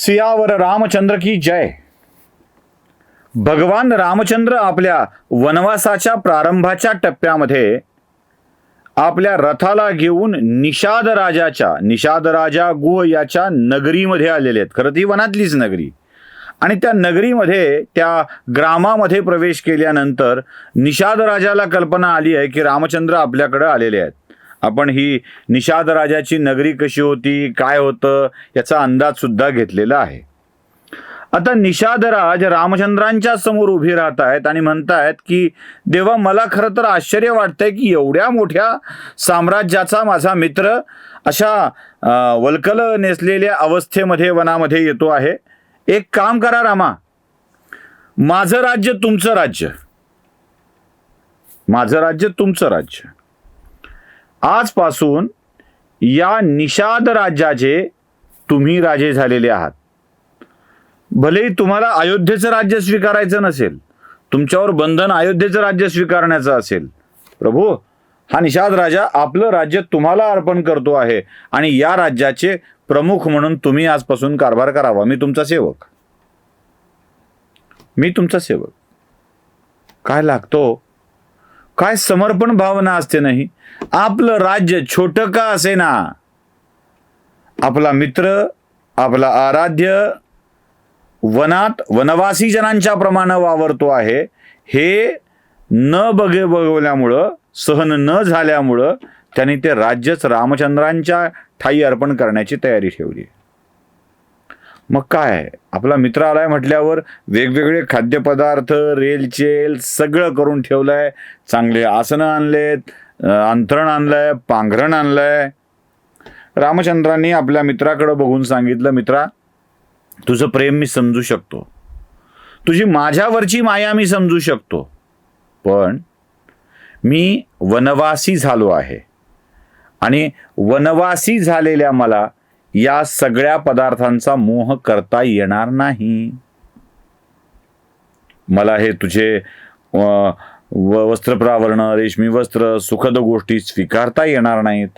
सियावर रामचंद्र की जय? भगवान रामचंद्र आपल्या वनवासाच्या प्रारंभाच्या टप्प्यामध्ये आपल्या रथाला घेऊन निषाद राजाच्या निषाद राजा गुह याच्या नगरीमध्ये आलेले आहेत. खरं ती वनातलीच नगरी. आणि त्या नगरीमध्ये त्या ग्रामामध्ये प्रवेश केल्यानंतर निषाद राजाला कल्पना आली आहे की रामचंद्र आपल्याकडे आलेले आहेत. आपण ही निषाद राजाची नगरी कशी होती काय होतं याचा अंदाजसुद्धा घेतलेला आहे. आता निषादराज रामचंद्रांच्या समोर उभी राहत आहेत आणि म्हणतायत की देवा मला खरं तर आश्चर्य वाटतंय की एवढ्या मोठ्या साम्राज्याचा माझा मित्र अशा अं, वल्कल नेसलेल्या अवस्थेमध्ये वनामध्ये येतो आहे. एक काम करा रामा. माझं राज्य तुमचं राज्य. माझं राज्य तुमचं राज्य. आजपासून या निषाद राज्याचे तुम्ही राजे झालेले आहात. भलेही तुम्हाला अयोध्येचं राज्य स्वीकारायचं नसेल तुमच्यावर बंधन अयोध्येचं राज्य स्वीकारण्याचं असेल. प्रभू हा निषाद राजा आपलं राज्य तुम्हाला अर्पण करतो आहे आणि या राज्याचे प्रमुख म्हणून तुम्ही आजपासून कारभार करावा. मी तुमचा सेवक. मी तुमचा सेवक. काय लागतो? काय समर्पण भावना असते नाही. आपलं राज्य छोटं का असे ना आपला मित्र आपला आराध्य वनात वनवासी जनांच्या प्रमाणे वावरतो आहे. हे न बघे बघवल्यामुळं सहन न झाल्यामुळं त्यांनी ते राज्यच रामचंद्रांच्या ठाई अर्पण करण्याची तयारी ठेवली. मग काय? आपला मित्र आलाय म्हटल्यावर वेगवेगळे खाद्यपदार्थ रेलचेल सगळं करून ठेवलंय. चांगले आसनं आणलेत अं, अंथरण आणलंय पांघरण आणलंय. रामचंद्रांनी आपल्या मित्राकडं बघून सांगितलं मित्रा तुझं प्रेम मी समजू शकतो. तुझी माझ्यावरची माया मी समजू शकतो. पण मी वनवासी झालो आहे. आणि वनवासी झालेल्या मला या सगळ्या पदार्थांचा मोह करता येणार नाही. मला हे तुझे व- वस्त्रप्रावरण रेशमी वस्त्र सुखद गोष्टी स्वीकारता येणार नाहीत.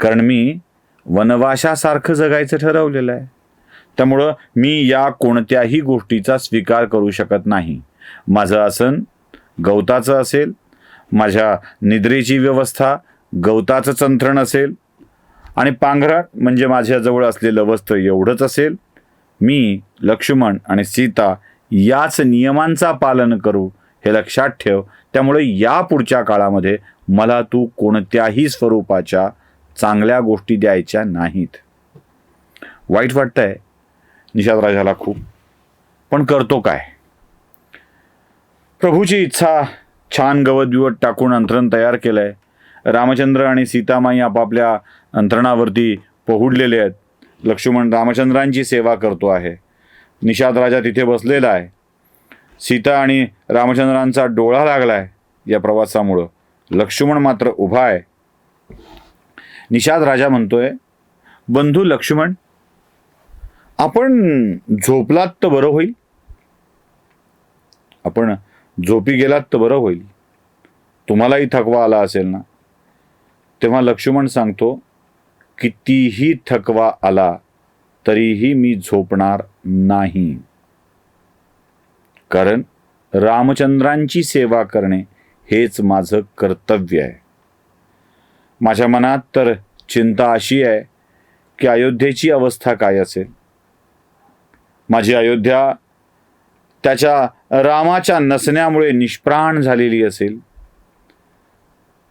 कारण मी वनवाशासारखं जगायचं ठरवलेलं आहे. त्यामुळं मी या कोणत्याही गोष्टीचा स्वीकार करू शकत नाही. माझं आसन गवताचं असेल. माझ्या निद्रेची व्यवस्था गवताचं चंथरण असेल. आणि पांघराट म्हणजे माझ्याजवळ असलेलं वस्त्र एवढंच असेल मी लक्ष्मण आणि सीता याच नियमांचा पालन करू हे लक्षात ठेव. त्यामुळे या पुढच्या काळामध्ये मला तू कोणत्याही स्वरूपाच्या चांगल्या गोष्टी द्यायच्या नाहीत. वाईट वाटतंय. निषाद राजाला खूप. पण करतो काय? प्रभूची इच्छा छान गवत बिवत टाकून अंतरण तयार केलं आहे रामचंद्र आणि सीतामाई आपापल्या अंतरणावरती पोहुडलेले आहेत. लक्ष्मण रामचंद्रांची सेवा करतो आहे. निषाद राजा तिथे बसलेला आहे. सीता आणि रामचंद्रांचा डोळा लागला आहे या प्रवासामुळं. लक्ष्मण मात्र उभा आहे. निषाद राजा म्हणतोय बंधू लक्ष्मण आपण झोपलात तर बरं होईल. आपण झोपी गेलात तर बरं होईल. तुम्हालाही थकवा आला असेल ना? तेव्हा लक्ष्मण सांगतो कितीही थकवा आला तरीही मी झोपणार नाही. कारण रामचंद्रांची सेवा करणे हेच माझं कर्तव्य आहे. माझ्या मनात तर चिंता अशी आहे की अयोध्येची अवस्था काय असेल? माझी अयोध्या त्याच्या रामाच्या नसण्यामुळे निष्प्राण झालेली असेल?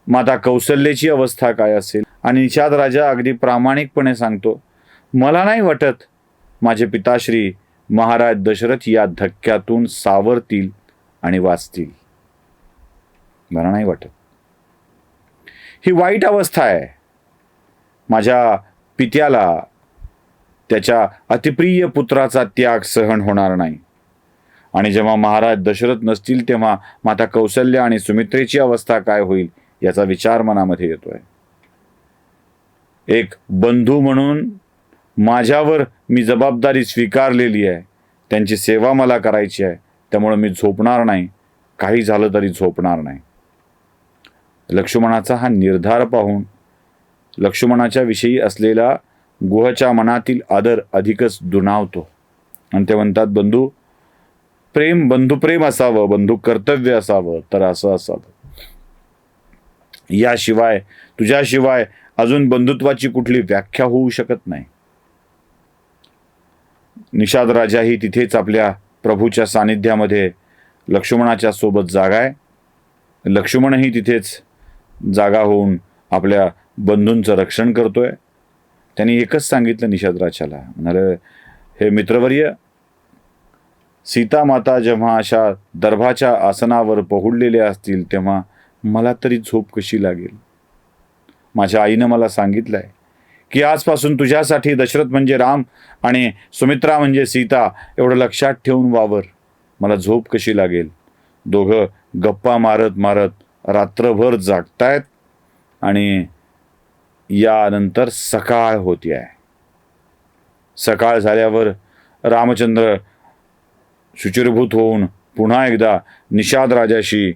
माता कौशल्याची अवस्था काय असेल? आणि निषाद राजा अगदी प्रामाणिकपणे सांगतो मला नाही वाटत माझे पिताश्री महाराज दशरथ या धक्क्यातून सावरतील आणि वाचतील. मला नाही वाटत. ही वाईट अवस्था आहे. माझ्या पित्याला त्याच्या अतिप्रिय पुत्राचा त्याग सहन होणार नाही. आणि जेव्हा महाराज दशरथ नसतील तेव्हा माता कौशल्य आणि सुमित्रेची अवस्था काय होईल? याचा विचार मनामध्ये येतोय. एक बंधू म्हणून माझ्यावर मी जबाबदारी स्वीकारलेली आहे. त्यांची सेवा मला करायची आहे. त्यामुळे मी झोपणार नाही. काही झालं तरी झोपणार नाही. लक्ष्मणाचा हा निर्धार पाहून लक्ष्मणाच्या विषयी असलेला गुहच्या मनातील आदर अधिकच दुणावतो. आणि ते म्हणतात बंधू प्रेम बंधुप्रेम असावं बंधू कर्तव्य असावं तर असं असावं. याशिवाय तुझ्याशिवाय अजून बंधुत्वाची कुठली व्याख्या होऊ शकत नाही. निषाद राजाही तिथेच आपल्या प्रभूच्या सानिध्यामध्ये लक्ष्मणाच्या सोबत जागा आहे लक्ष्मणही तिथेच जागा होऊन आपल्या बंधूंचं रक्षण करतोय. त्यांनी एकच सांगितलं निषाद राजाला म्हणाले हे मित्रवर्य सीता माता जेव्हा अशा दर्भाच्या आसनावर पहुडलेले असतील तेव्हा मला तरी झोप कशी लागेल? माझ्या आईनं मला सांगितलं आहे की आजपासून तुझ्यासाठी दशरथ म्हणजे राम आणि सुमित्रा म्हणजे सीता एवढं लक्षात ठेवून वावर. मला झोप कशी लागेल? दोघं गप्पा मारत मारत रात्रभर जागतायत आणि यानंतर सकाळ होती आहे सकाळ झाल्यावर रामचंद्र शुचिरभूत होऊन पुन्हा एकदा निषाद राजाशी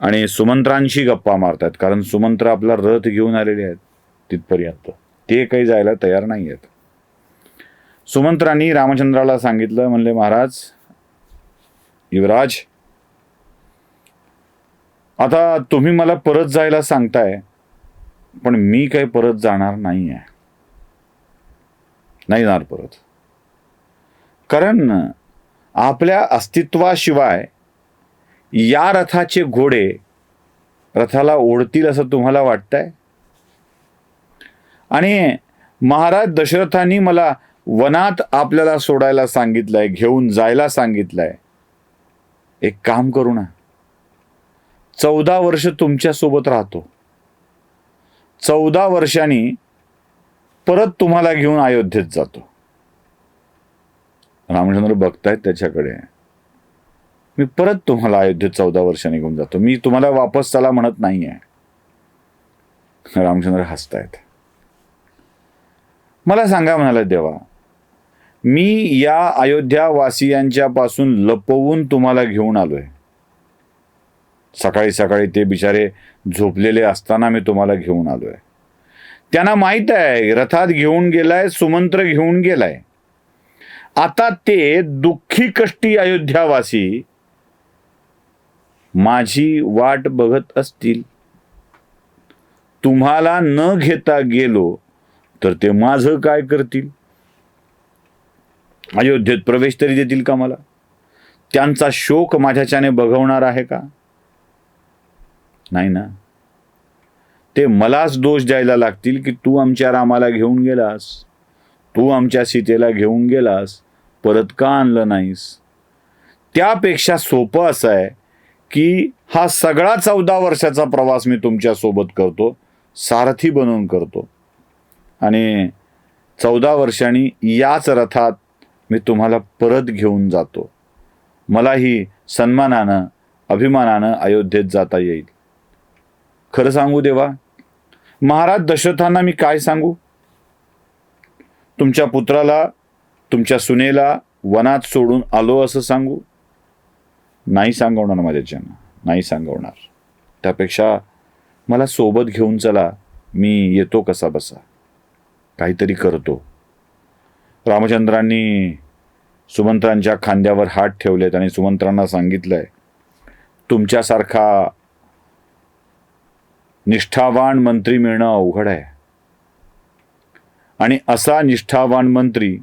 आणि सुमंत्रांशी गप्पा मारतात कारण सुमंत्र आपला रथ घेऊन आलेले आहेत तिथपर्यंत. ते काही जायला तयार नाही आहेत सुमंत्रांनी रामचंद्राला सांगितलं म्हणले महाराज युवराज आता तुम्ही मला परत जायला सांगताय पण मी काही परत जाणार नाही आहे नाही जाणार परत. कारण आपल्या अस्तित्वाशिवाय या रथाचे घोडे रथाला ओढतील असं तुम्हाला वाटतंय? आणि महाराज दशरथांनी मला वनात आपल्याला सोडायला सांगितलंय घेऊन जायला सांगितलंय. एक काम करू ना. चौदा वर्ष तुमच्यासोबत राहतो. चौदा वर्षांनी परत तुम्हाला घेऊन अयोध्येत जातो. रामचंद्र बघतायत त्याच्याकडे. मी परत तुम्हाला अयोध्येत चौदा वर्षांनी घेऊन जातो. मी तुम्हाला वापस चला म्हणत नाही आहे रामचंद्र हसतायत. मला सांगा म्हणाला देवा मी या अयोध्या वासियांच्या पासून लपवून तुम्हाला घेऊन आलोय. सकाळी सकाळी ते बिचारे झोपलेले असताना मी तुम्हाला घेऊन आलोय. त्यांना माहीत आहे रथात घेऊन गेलाय सुमंत्र घेऊन गेलाय. आता ते दुःखी कष्टी अयोध्यावासी माझी वाट बघत असतील. तुम्हाला न घेता गेलो तर ते माझं काय करतील? अयोध्येत प्रवेश तरी देतील का मला? त्यांचा शोक माझ्याच्याने बघवणार आहे का? नाही ना. ते मलाच दोष द्यायला लागतील की तू आमच्या रामाला घेऊन गेलास. तू आमच्या सीतेला घेऊन गेलास. परत का आणलं नाहीस? त्यापेक्षा सोपं असं आहे की हा सगळा चौदा वर्षाचा प्रवास मी तुमच्यासोबत करतो सारथी बनवून करतो. आणि चौदा वर्षांनी याच रथात मी तुम्हाला परत घेऊन जातो. मलाही सन्मानानं अभिमानानं अयोध्येत जाता येईल. खरं सांगू देवा महाराज दशरथांना मी काय सांगू? तुमच्या पुत्राला तुमच्या सुनेला वनात सोडून आलो असं सांगू? नाही सांगवणार माझ्याच्यानं नाही सांगवणार. त्यापेक्षा मला सोबत घेऊन चला. मी येतो कसा बसा. काहीतरी करतो. रामचंद्रांनी सुमंत्रांच्या खांद्यावर हात ठेवलेत आणि सुमंत्रांना सांगितलंय तुमच्यासारखा निष्ठावान मंत्री मिळणं अवघड आहे. आणि असा निष्ठावान मंत्री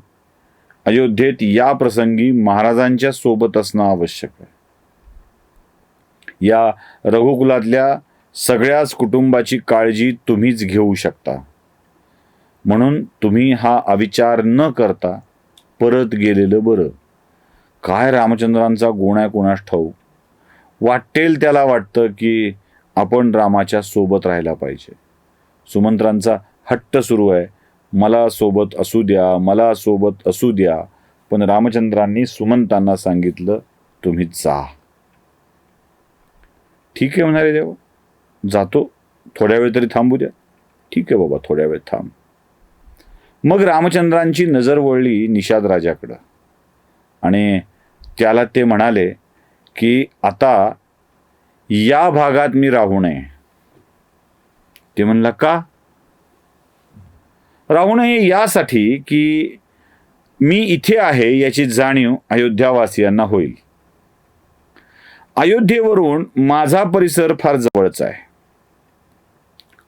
अयोध्येत या प्रसंगी महाराजांच्या सोबत असणं आवश्यक आहे. या रघुकुलातल्या सगळ्याच कुटुंबाची काळजी तुम्हीच घेऊ शकता. म्हणून तुम्ही हा अविचार न करता परत गेलेलं बरं. काय रामचंद्रांचा गुण आहे कोणास ठाऊ वाटेल त्याला वाटतं की आपण रामाच्या सोबत राहायला पाहिजे. सुमंत्रांचा हट्ट सुरू आहे. मला सोबत असू द्या मला सोबत असू द्या. पण रामचंद्रांनी सुमंतांना सांगितलं तुम्ही जा. ठीक आहे म्हणाले देवा. जातो. थोड्या वेळ तरी थांबू द्या. ठीक आहे बाबा थोड्या वेळ थांब. मग रामचंद्रांची नजर वळली निषाद राजाकडं. आणि त्याला ते म्हणाले की आता या भागात मी राहू नये. ते म्हणला का? राहू नये यासाठी की मी इथे आहे याची जाणीव अयोध्यावासियांना होईल. अयोध्येवरून माझा परिसर फार जवळचा आहे.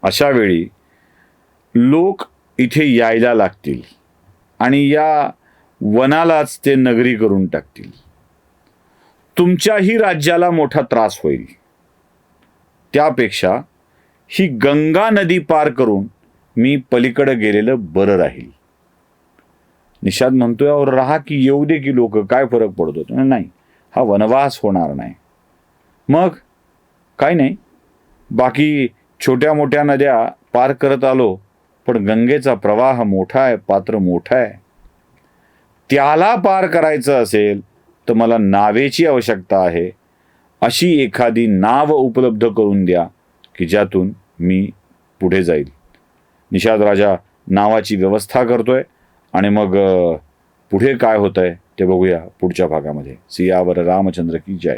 अशा वेळी लोक इथे यायला लागतील आणि या वनालाच ते नगरी करून टाकतील. तुमच्याही राज्याला मोठा त्रास होईल. त्यापेक्षा ही गंगा नदी पार करून मी पलीकडे गेलेलं बरं राहील. निषाद म्हणतोय और राहा की येऊ दे की लोक काय फरक पडतो? नाही हा वनवास होणार नाही. मग? काय नाही. बाकी छोट्या मोठ्या नद्या पार करत आलो पण गंगेचा प्रवाह मोठा आहे पात्र मोठा आहे. त्याला पार करायचं असेल तर मला नावेची आवश्यकता आहे. अशी एखादी नाव उपलब्ध करून द्या की ज्यातून मी पुढे जाईल. निषाद राजा नावाची व्यवस्था करतोय आणि मग पुढे काय होतंय ते बघूया पुढच्या भागामध्ये. सियावर रामचंद्र की जय.